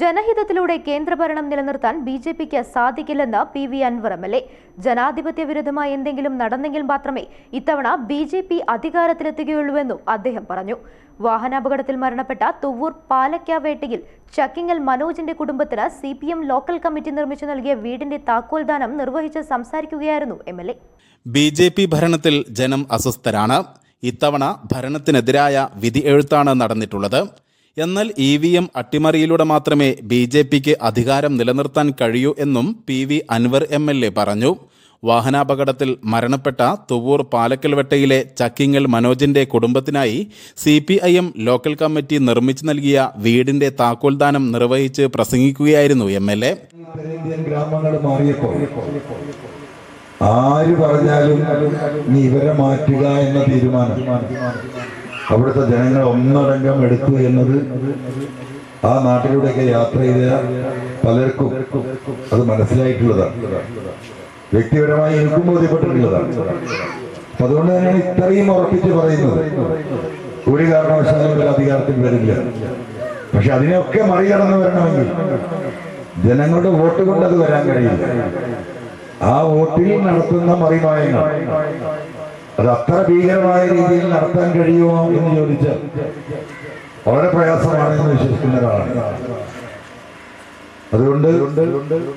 ജനഹിതത്തിലൂടെ കേന്ദ്രഭരണം നിലനിർത്താൻ B J പിക്ക് സാധിക്കില്ലെന്ന് P V Anvar M L A. ജനാധിപത്യ വിരുദ്ധമായി എന്തെങ്കിലും നടന്നെങ്കിൽ മാത്രമേ ഇത്തവണ ബി ജെ പി അധികാരത്തിലെത്തുകയുള്ളൂവെന്നും അദ്ദേഹം പറഞ്ഞു. വാഹനാപകടത്തിൽ മരണപ്പെട്ട തുവൂർ പാലക്കാവേട്ടയിൽ ചക്കിങ്ങൽ മനോജിന്റെ കുടുംബത്തിന് C P M local committee നിർമ്മിച്ചു നൽകിയ വീടിന്റെ താക്കോൽദാനം നിർവഹിച്ച് സംസാരിക്കുകയായിരുന്നു M L A. B J P ഭരണത്തിൽ ജനം അസ്വസ്ഥരാണ്. ഇത്തവണ ഭരണത്തിനെതിരായ വിധി എഴുത്താണ് നടന്നിട്ടുള്ളത്. എന്നാൽ ഇ വി എം അട്ടിമറിയിലൂടെ മാത്രമേ ബി ജെ പിക്ക് അധികാരം നിലനിർത്താൻ കഴിയൂ എന്നും P V Anvar M L A പറഞ്ഞു. വാഹനാപകടത്തിൽ മരണപ്പെട്ട തുവൂർ പാലക്കൽവെട്ടയിലെ ചക്കിങ്ങൽ മനോജിന്റെ കുടുംബത്തിനായി C P I M local committee നിർമ്മിച്ചു നൽകിയ വീടിന്റെ താക്കോൽദാനം നിർവഹിച്ച് പ്രസംഗിക്കുകയായിരുന്നു എം എൽ എ. ആര് പറഞ്ഞാലും നീ ഇവരെ മാറ്റുക എന്ന തീരുമാനം. അവിടുത്തെ ജനങ്ങൾ ഒന്നടങ്കം എടുത്തു എന്നത് ആ നാട്ടിലൂടെയൊക്കെ യാത്ര ചെയ്ത പലർക്കും അത് മനസ്സിലായിട്ടുള്ളതാണ്. വ്യക്തിപരമായി എനിക്കും ബോധ്യപ്പെട്ടിട്ടുള്ളതാണ്. അപ്പൊ അതുകൊണ്ട് തന്നെയാണ് ഇത്രയും ഉറപ്പിച്ച് പറയുന്നത്. ഒരു കാരണവശാലും ഒരു അധികാരത്തിൽ വരില്ല. പക്ഷെ അതിനെയൊക്കെ മറികടന്ന് വരണമെങ്കിൽ ജനങ്ങളുടെ വോട്ട് കൊണ്ട് അത് വരാൻ കഴിയില്ല. ആ വോട്ടിൽ നടത്തുന്ന മറിമായങ്ങൾ അത് അത്ര ഭീകരമായ രീതിയിൽ നടത്താൻ കഴിയുമോ എന്ന് ചോദിച്ച് വളരെ പ്രയാസമാണെന്ന് വിശ്വസിക്കുന്ന ഒരാളാണ്. അതുകൊണ്ട്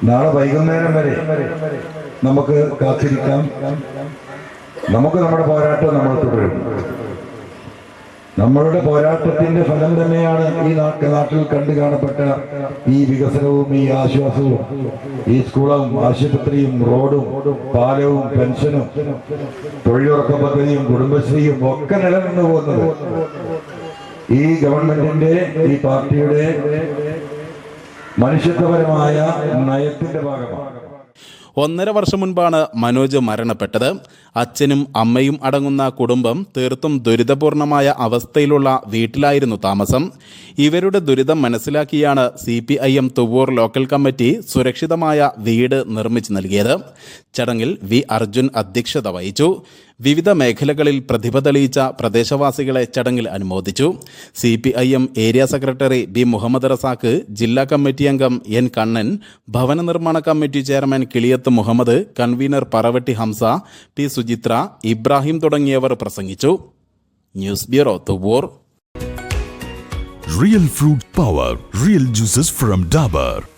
നാളെ വൈകുന്നേരം വരെ നമുക്ക് കാത്തിരിക്കാം. നമുക്ക് നമ്മുടെ പോരാട്ടം നമ്മൾ തുടരും. നമ്മളുടെ പോരാട്ടത്തിന്റെ ഫലം തന്നെയാണ് ഈ നാട്ടിൽ കണ്ടു കാണപ്പെട്ട ഈ വികസനവും ഈ ആശ്വാസവും ഈ സ്കൂളും ആശുപത്രിയും റോഡും പാലവും പെൻഷനും തൊഴിലുറപ്പ് പദ്ധതിയും കുടുംബശ്രീയും ഒക്കെ നിലനിന്നു പോകുന്നത്. ഈ ഗവൺമെന്റിന്റെ ഈ പാർട്ടിയുടെ മനുഷ്യത്വപരമായ നയത്തിന്റെ ഭാഗമാണ്. ഒന്നര വർഷം മുൻപാണ് മനോജ് മരണപ്പെട്ടത്. അച്ഛനും അമ്മയും അടങ്ങുന്ന കുടുംബം തീർത്തും ദുരിതപൂർണമായ അവസ്ഥയിലുള്ള വീട്ടിലായിരുന്നു താമസം. ഇവരുടെ ദുരിതം മനസ്സിലാക്കിയാണ് C P I M Thuvvur local committee സുരക്ഷിതമായ വീട് നിർമ്മിച്ചു നൽകിയത്. ചടങ്ങിൽ വി അർജുൻ അധ്യക്ഷത വഹിച്ചു. വിവിധ മേഖലകളിൽ പ്രതിഭ തെളിയിച്ച പ്രദേശവാസികളെ ചടങ്ങിൽ അനുമോദിച്ചു. C P I M area secretary B Muhammad Razak ജില്ലാ കമ്മിറ്റി അംഗം എൻ കണ്ണൻ ഭവന നിർമ്മാണ committee chairman Kiliyath Muhammad convener Paravatti Hamsa P Suchithra Ibrahim തുടങ്ങിയവർ പ്രസംഗിച്ചു. News bureau Thuvvur. Real fruit power real juices from Dabur.